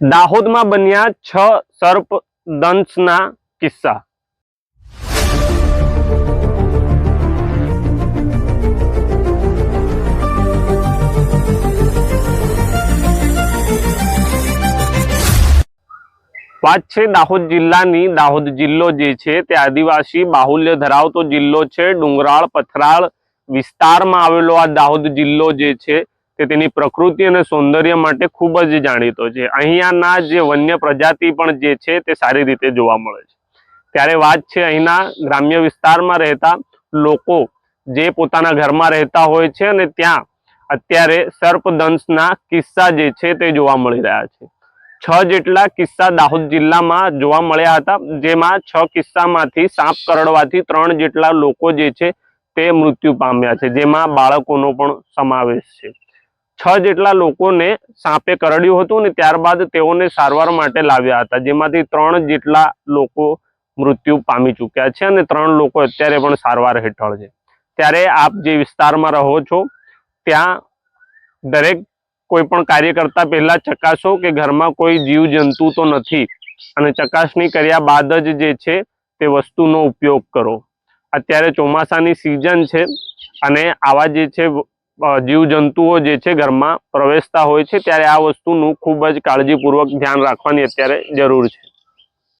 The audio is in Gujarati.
દાહોદમાં બન્યા છ સર્પ દંશના કિસ્સા. વાત છે દાહોદ જિલ્લાની. દાહોદ જિલ્લો જે છે તે આદિવાસી બાહુલ્ય ધરાવતો જિલ્લો છે. ડુંગરાળ, પથરાળ વિસ્તારમાં આવેલો આ દાહોદ જિલ્લો જે છે તે તેની પ્રકૃતિ અને સૌંદર્ય માટે ખૂબ જ જાણીતો છે. અહીંયાના જે વન્ય પ્રજાતિ પણ જે છે તે સારી રીતે જોવા મળે છે. ત્યારે વાત છે અહીંના ગ્રામ્ય વિસ્તારમાં રહેતા લોકો જે પોતાના ઘરમાં રહેતા હોય છે અને ત્યાં અત્યારે સર્પદંશના કિસ્સા જે છે તે જોવા મળી રહ્યા છે. છ જેટલા કિસ્સા દાહોદ જિલ્લામાં જોવા મળ્યા હતા, જેમાં છ કિસ્સામાંથી સાપ કરડવાથી ત્રણ જેટલા લોકો જે છે તે મૃત્યુ પામ્યા છે, જેમાં બાળકોનો પણ સમાવેશ છે. છ જેટલા લોકોને સાપે કરડ્યું હતું ને ત્યારબાદ તેઓને સારવાર માટે લાવ્યા હતા. જેમાંથી ત્રણ જેટલા લોકો મૃત્યુ પામી ચૂક્યા છે અને ત્રણ લોકો અત્યારે પણ સારવાર હેઠળ છે. ત્યારે આપ જે વિસ્તારમાં રહો છો, ત્યાં દરેક કોઈ પણ કાર્ય કરતા પહેલા ચકાસો કે ઘરમાં કોઈ જીવ જંતુ તો નથી અને ચકાસણી કર્યા બાદ જ જે છે તે વસ્તુનો ઉપયોગ કરો. અત્યારે ચોમાસાની સિઝન છે અને આવા જે છે જીવજંતુઓ જે છે ઘરમાં પ્રવેશતા હોય છે, ત્યારે આ વસ્તુનું ખૂબ જ કાળજીપૂર્વક ધ્યાન રાખવાની અત્યારે જરૂર છે.